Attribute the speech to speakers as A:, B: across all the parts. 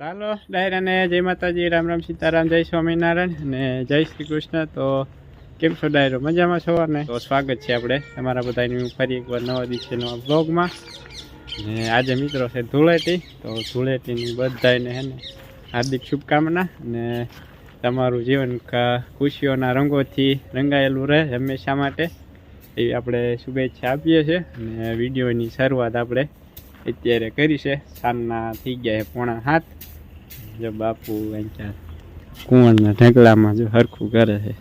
A: ચાલો ડાયરાને જય માતાજી, રામ રામ સીતારામ, જય સ્વામિનારાયણ અને જય શ્રી કૃષ્ણ. તો કેમ છો ડાયરો? મજામાં છો? ને તો સ્વાગત છે આપણે તમારા બધાની ફરી એકવાર નવા દિવસે નવા બ્લોગમાં ને આજે મિત્રો છે ધૂળેટી. તો ધૂળેટીની બધાને હે ને હાર્દિક શુભકામના અને તમારું જીવન ખુશીઓના રંગોથી રંગાયેલું રહે હંમેશા માટે. એવી આપણે શુભેચ્છા આપીએ છીએ અને વિડીયોની શરૂઆત આપણે અત્યારે કરી છે. સાંજના થઈ ગયા પોણા હાથ જો બાપુ અહીંયા કુંવણના ઢગલામાં જો હરખું કરે છે.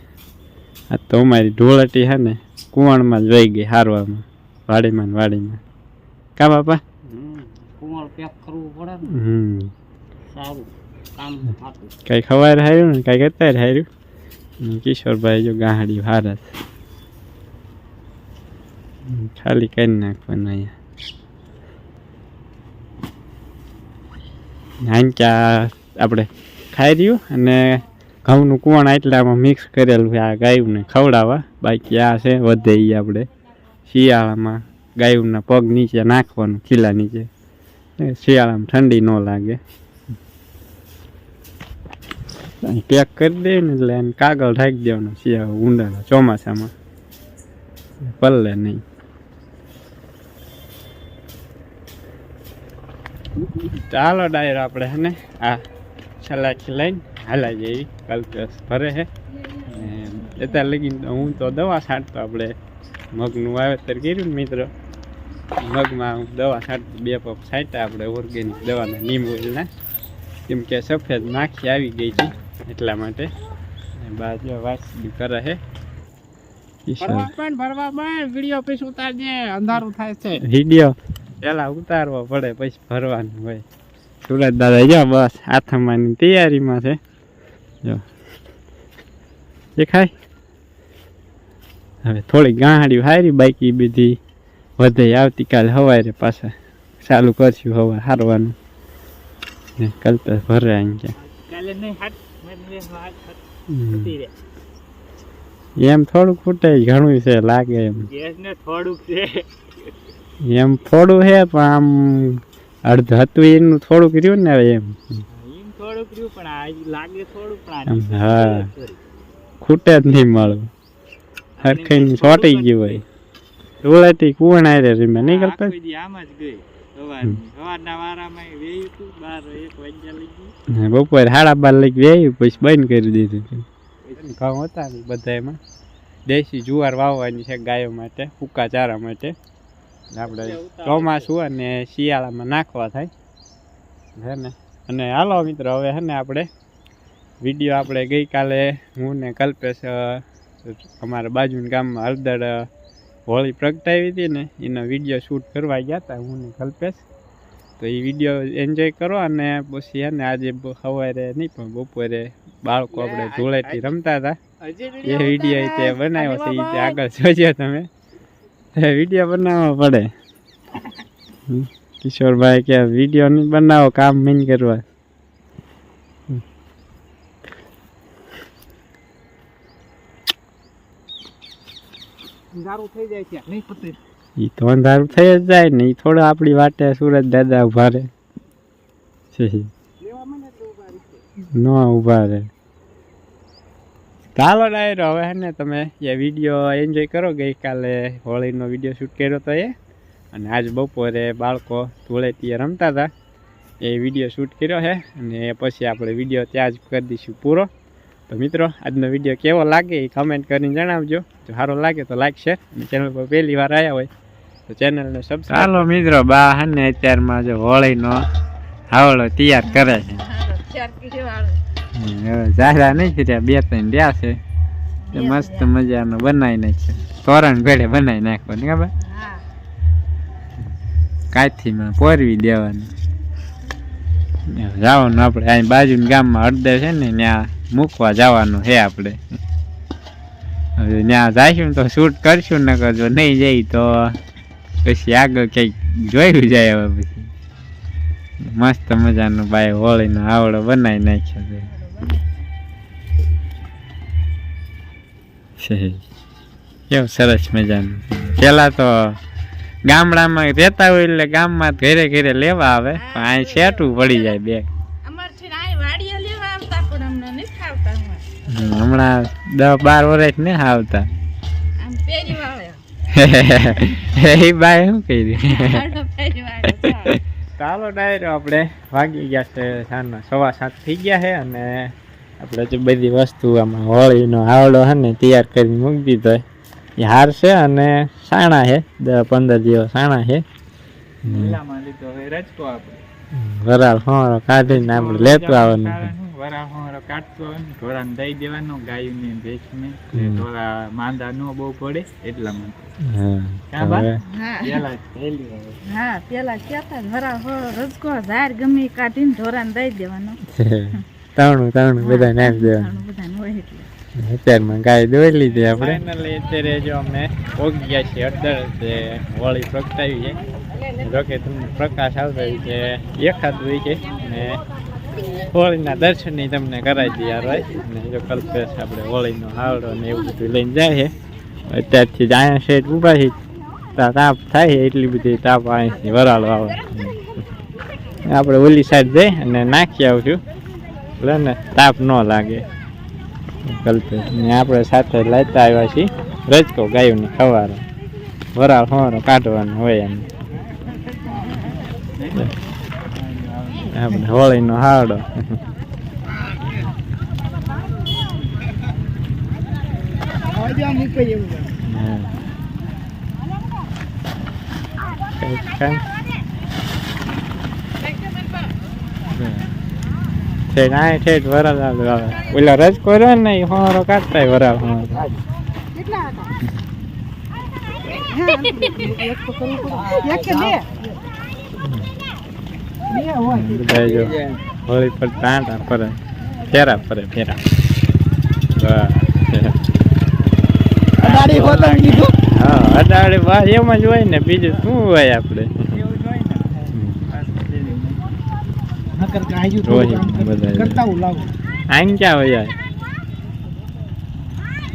A: આ તો અમારી ઢોળટી છે ને કુંવણમાં જ વહી ગઈ હારવામાં વાડીમાં ને વાડીમાં. કા બાપા?
B: કુંવળ પેક કરવું પડે ને.
A: હમ.
B: સારું કામ થતું.
A: કઈ ખવાર હાર્યું ને કઈ અત્યારે હાર્યું? કિશોરભાઈ જો ગાહડી ભારત ખાલી કરી નાખવાનું અહીંયા. હાંક્યા આપણે ખાઈ રહ્યું અને ઘઉંનું કુવણ આટલામાં મિક્સ કરેલું છે આ ગાયુંને ખવડાવવા. બાકી આ છે વધે એ આપણે શિયાળામાં ગાયુંના પગ નીચે નાખવાનું, ખીલા નીચે. શિયાળામાં ઠંડી ન લાગે. પેક કરી દે ને એટલે એને કાગળ ઢાંકી દેવાનો શિયાળો ઊંડાળો ચોમાસામાં. પલ્લે નહીં. ચાલો ડાયર આપણે હે ને આ સલાખી લઈને હાલા જેવી કલ્પસ ભરે છે ને અત્યારે લગીને હું તો દવા છાંટતો આપણે મગનું વાવેતર કર્યું ને મિત્ર. મગમાં હું દવા છાંટતો બે પપ છાંટ્યા આપણે ઓર્ગેનિક દવાના ઓઇલના. કેમ કે સફેદ માખી આવી ગઈ છે એટલા માટે. અને બાજુ વાસી કરે છે
B: અંધારું થાય છે.
A: વીડિયો પેલા ઉતારવો પડે પછી ભરવાનું હોય. સુરત દાદા જો બસ આથમાની તૈયારીમાં છે જો દેખાય હવે થોડી ગાંહડી હારી બાકી બધી વધે આવતીકાલે હવારે પાછા ચાલુ કરશું હવે હારવાનું ને તો ભરે
B: કાલે નહીં હાટ મેં મેં હાટ
A: હમ.
B: હતી રે
A: એમ થોડુંક ફૂટે ઘણું છે લાગે એમ
B: થોડુંક છે
A: એમ થોડું છે પણ આમ અડધ હતું એનું થોડુંક રહ્યું ને હવે એમ.
B: એમ થોડુંક રહ્યું પણ આ લાગે થોડું પણ
A: હા. ખૂટે જ નહીં મળવું હરખાઈ ચોટી ગયું હોય. ધૂળેટી કુવણ આરે રીમે નહીં કરતા?
B: આખો દી આમ જ ગઈ. સવારની સવારના વારામાં વેયું તું બાર એક વાગ્યા લઈ ગયું.
A: ને બપોરે સાડા બાર લઈ વેયું પછી બંધ કરી દીધું હતું ઘઉં હતા ને બધા એમાં દેશી જુવાર વાવવાની છે ગાયો માટે સૂકા ચારા માટે. આપણે ચોમાસું અને શિયાળામાં નાખવા થાય. હે ને? અને હાલો મિત્રો હવે હે ને આપણે વીડિયો આપણે ગઈકાલે હું ને કલ્પેશ અમારા બાજુના ગામમાં હળદર હોળી પ્રગટાવી હતી ને એનો વીડિયો શૂટ કરવા ગયા હતા હું ને કલ્પેશ. તો એ વીડિયો એન્જોય કરો અને પછી હે ને આજે સવારે નહીં પણ બપોરે બાળકો આપણે ધૂળેટી રમતા હતા. એ વીડિયો તે બનાવ્યો છે એ આગળ જોજો તમે. વીડિયો બનાવવા પડે. કિશોરભાઈ કે વીડિયો નહીં બનાવો કામ નહીં કરવા.
B: થઈ જાય છે. નહીં પતે.
A: એ તો અંધારું થઈ જ જાય ને એ થોડો આપણી વાટે સુરત દાદા ઊભા રહે. ન ઊભા રહે. ચાલો ડાયરો હવે હે ને તમે એ વીડિયો એન્જોય કરો ગઈકાલે હોળીનો વીડિયો શૂટ કર્યો તો એ. અને આજ બપોરે બાળકો ધૂળેટીએ રમતા હતા એ વીડિયો શૂટ કર્યો છે અને પછી આપણે વીડિયો ત્યાં જ કરી દઈશું પૂરો. તો મિત્રો આજનો વીડિયો કેવો લાગે એ કમેન્ટ કરીને જણાવજો. જો સારો લાગે તો લાઈક શેર અને ચેનલ પર પહેલી વાર આવ્યા હોય તો ચેનલને સબ ચાલો મિત્રો બા હે ને અત્યારમાં જો હોળીનો હાવળો તૈયાર કરે છે. ઝાડા નહીં થયા બે ત્રણ રહ્યા છે. તે મસ્ત મજાનો બનાવી નાખશે તોરણ ભેળે બનાવી નાખવાનું ખબર કાઠીમાં પોરવી દેવાનું. જવાનું આપણે અહીં બાજુના ગામમાં હળદર છે ને ત્યાં મૂકવા જવાનું છે આપણે. હવે ત્યાં જઈશું તો શૂટ કરશું ને કરજો નહીં જઈ તો પછી આગળ કંઈક જોયું જાય હવે પછી. મસ્ત મજાનો ભાઈ હોળીનો આવડો બનાવી નાખ્યો છે છે. કેવું સરસ મજાનું. પેલા તો ગામડામાં રહેતા હોય એટલે ગામમાં ઘેરે ઘેરે લેવા આવે પણ અહીં શેટું પડી જાય બે. હમણાં દસ બાર વર્ષ ને આવતા. એ બાય શું
C: કહી ચાલ.
A: ડાયરો આપણે વાગી ગયા છે સાંજના સવા સાત થઈ ગયા છે અને આપણે જે બધી વસ્તુ આમાં હોળીનો આવડો છે ને તૈયાર કરીને મૂકી દીધો એ હાર છે અને સાણા છે દસ પંદર જેવા સાણા છે. વરાળ હોળો કાઢીને આપણે લેતું આવવાનું
B: વરાળ કાઢતો ઢોરાને દઈ દેવાનો ગાયુંને ભેંસને. એટલે ઢોરા માંદા નો બહુ પડે એટલા માટે.
A: હા
B: ક્યાં બા?
A: હવે?
C: હા.
B: પેલા જ થયેલી હવે.
C: હા પેલા કહેતા જ વરા હો રજકો ઝાર ગમે ઈ કાઢીને ઢોરાને દઈ દેવાનો.
A: તણું તણું બધા નાખી દેવાનું.
C: ઘણું બધાને હોય એટલે.
A: અત્યારમાં ગાય દોઈ લીધી આપણે. અત્યારે જો અમે ઓગી ગયા છીએ અડધર તે હોળી પ્રગટાવી છે. જોકે પ્રકાશ આવતો હોય છે એકાદ હોય છે ને હોળીના દર્શનની તમને કરાવી દઈએ યાર ભાઈ. ને જો કલ્પેશ આપણે હોળીનો હાવડો ને એવું બધું લઈને જાય અત્યારથી અહીંયા શેઠ ઊભા છે. તાપ થાય એટલી બધી તાપ અહીંથી વરાળો આવે. આપણે ઓલી સાઈડ જઈ અને નાખી આવશું. એટલે ને તાપ ન લાગે. કલ્પેશ ને આપણે સાથે લાવતા આવ્યા છીએ. રજકો ગાયોની ખવારો. વરાળ હોવાનો કાઢવાનો હોય એમ. આપણે હોળીનો હાડો. ઠેક, આ ઠેક વરાળ આવે ઓલા રજકો રહ્યો ને એ હોરો કાઢતા બધા જો. હોળી પર તાંટા ફરે. ફેરા ફરે ફેરા. હા અડાડે બસ એમ જ હોય ને બીજું શું હોય આપણે આમ ક્યાં હોય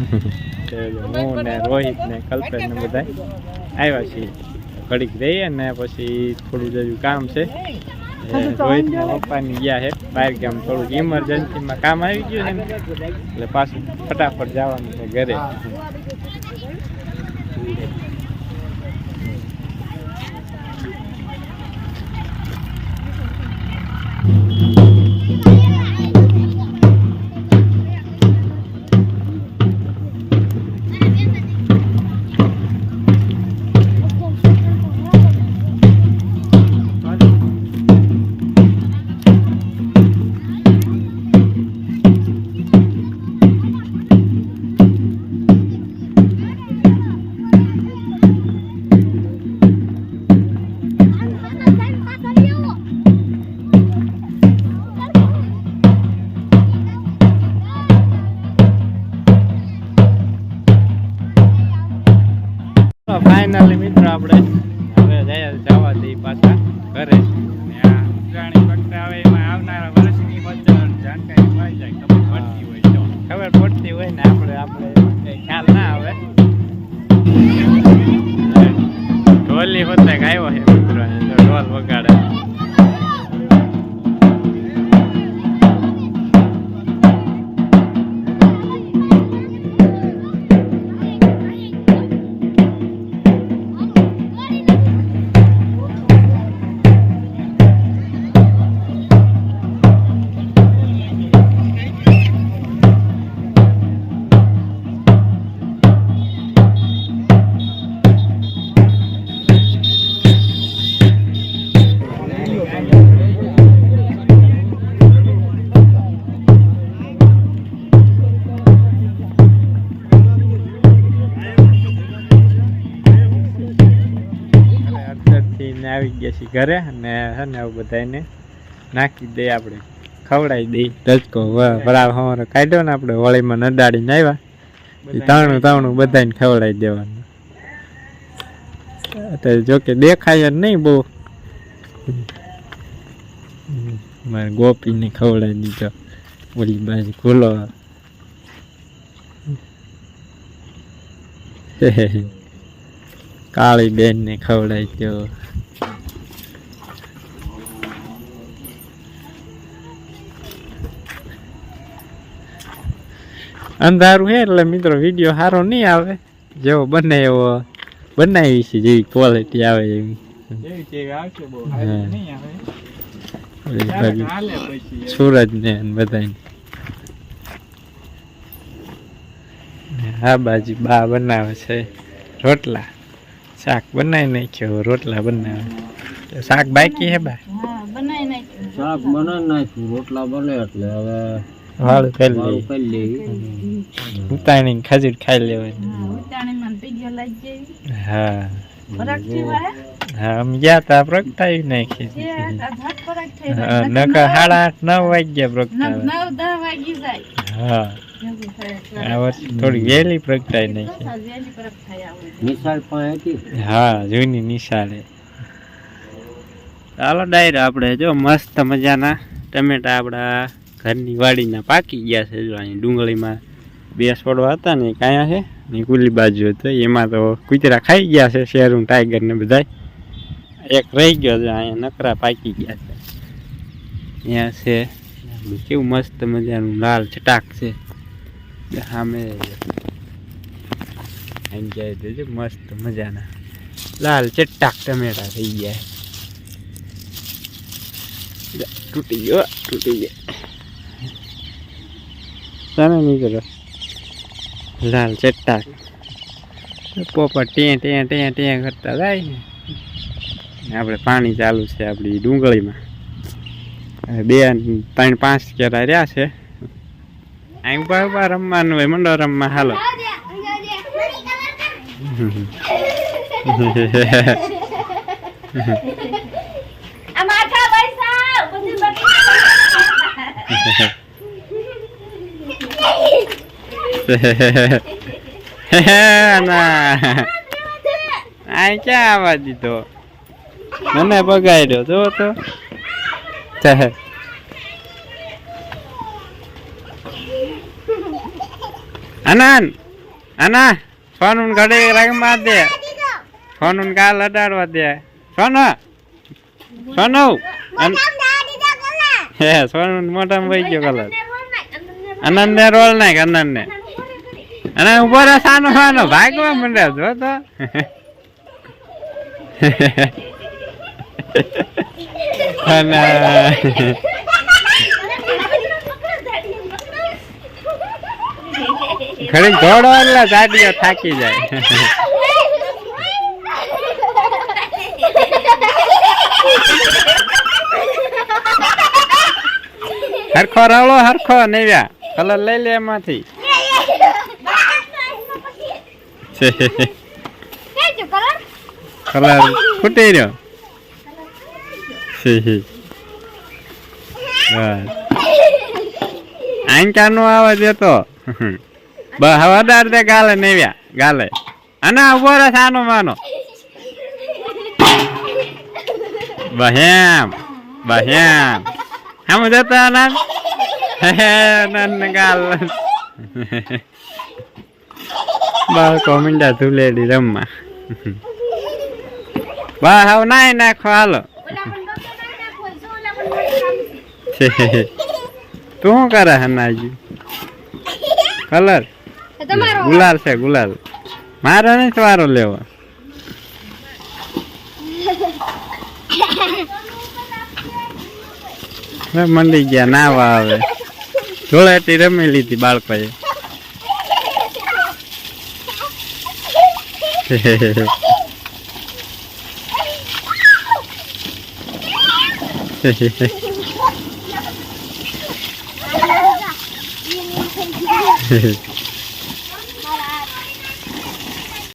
A: હું ને રોહિત ને કલ્પેશ ને બધા આવ્યા છીએ. ઘડીક રહીએ ને પછી થોડું જજુ કામ છે. રોહિત ને પપ્પાની ગયા છે બહાર ગામ થોડુંક ઇમરજન્સીમાં કામ આવી ગયું છે ને એટલે પાછું ફટાફટ જવાનું છે ઘરે.
B: ખબર પડતી હોય
A: ખબર પડતી હોય ને આપણે આપણે ખ્યાલ ના આવે. ઢોલી હોતા આવ્યો છે મિત્રો ઢોલ વગાડે. ને આવી ગયા છીએ ઘરે અને છે ને આવું બધાને નાખી દઈએ આપણે. ખવડાવી દઈ રજકો બરાબર અમારો કાઢ્યો ને આપણે હોળીમાં નડાડીને આવ્યા. એ તાણું તાણું બધાને ખવડાવી દેવાનું. અત્યારે જોકે દેખાય જ નહીં બહુ. મારે ગોપીને ખવડાવી દીધો. ઓલી બાજુ ખુલ્લો. કાળી બેન ને ખવડાવી દો અંધારું હે એટલે મિત્રો વીડિયો સારો નહીં આવે. જેવો બને એવો બનાવી છે જેવી ક્વોલિટી આવે એવી. સૂરજ ને બધા હા બાજુ બા બનાવે છે રોટલા. શાક બનાવી નાખ્યો રોટલા બનાવે શાક બાકી હે બા?
C: હા બનાવી નાખ્યું.
D: શાક બનાવી નાખ્યું રોટલા બને એટલે હવે
A: વાળું કરી ઉતાણી ખજૂર ખાઈ લેવાની.
C: હા? ઉતાણીમાં
A: જાતા પ્રગટાવી નાખી નકર સાડા આઠ નવ વાગ્યા પ્રગટાવે
C: નવ દસ વાગી જાય.
A: હા. આ વર્ષે થોડી વહેલી પ્રગટાવી નાખી. હા જૂની નિશાળે. ચાલો ડાયર આપણે જો મસ્ત મજાના ટમેટા આપણા ઘરની વાડીના પાકી ગયા છે જો અહીં ડુંગળીમાં બે છોડવા હતા ને અહીંયા છે ને કુલી બાજુ હતો. એમાં તો કૂતરા ખાઈ ગયા છે શેરું ટાઈગર ને બધાય. એક રહી ગયો છે અહીંયા નકરા પાકી ગયા છે. અહીંયા છે. કેવું મસ્ત મજાનું લાલ ચટાક છે. સામે એન્જોય જાય તો મસ્ત મજાના. લાલ ચટાક ટમેટા થઈ ગયા. તૂટી ગયો તૂટી ગયો. સારા નીકળો. લાલ ચટાક. પોપા ટેં ટેં ટેં ટેં કરતા જાય આપણે પાણી ચાલુ છે આપણી ડુંગળીમાં બે ત્રણ પાંચ કેરા રહ્યા છે અહીં ઊભા ઊભા રમવાનું હોય મંડો રમવા હાલો ના આ ક્યાં આવવા દીધો મને બગાડ્યો, જો તો. અનાન અના આના સોનું ઘડે રંગમાં દે. સોનું કાલ અડાડવા દે. સોનો સોનો હે, સોનું મોટામાં વહી ગયો કલર અનન ને રોલ નાખ અનન ને અને ઊભો રહે, સાનો સાનો. ભાગવા મંડે જો તો. અને ઘડી ઘોડો એટલે દાડીઓ થાકી જાય. હરખો રવળો હરખો નેવ્યા. કલર લઈ લે એમાંથી. કલર ફૂટી રહ્યો. આઈન ચાનું આવે દેતો બ હવાદાર દે ગાલે નેવ્યા ગાલે. અને ઊભો રે સાનો માનો. બહેમ બહેમ. હમ જતો આનંદ હે ગાલ ગાલ. બાળકો મીંડા ધુલેડી રમવા. બા હવે નાય નાખો, હાલો. તું શું કરે હનાજી કલર ગુલાલ છે ગુલાલ મારો નહીં વારો લેવો હવે મંડી ગયા નાવા આવે ધોળેટી રમી લીધી બાળકોએ Hehehe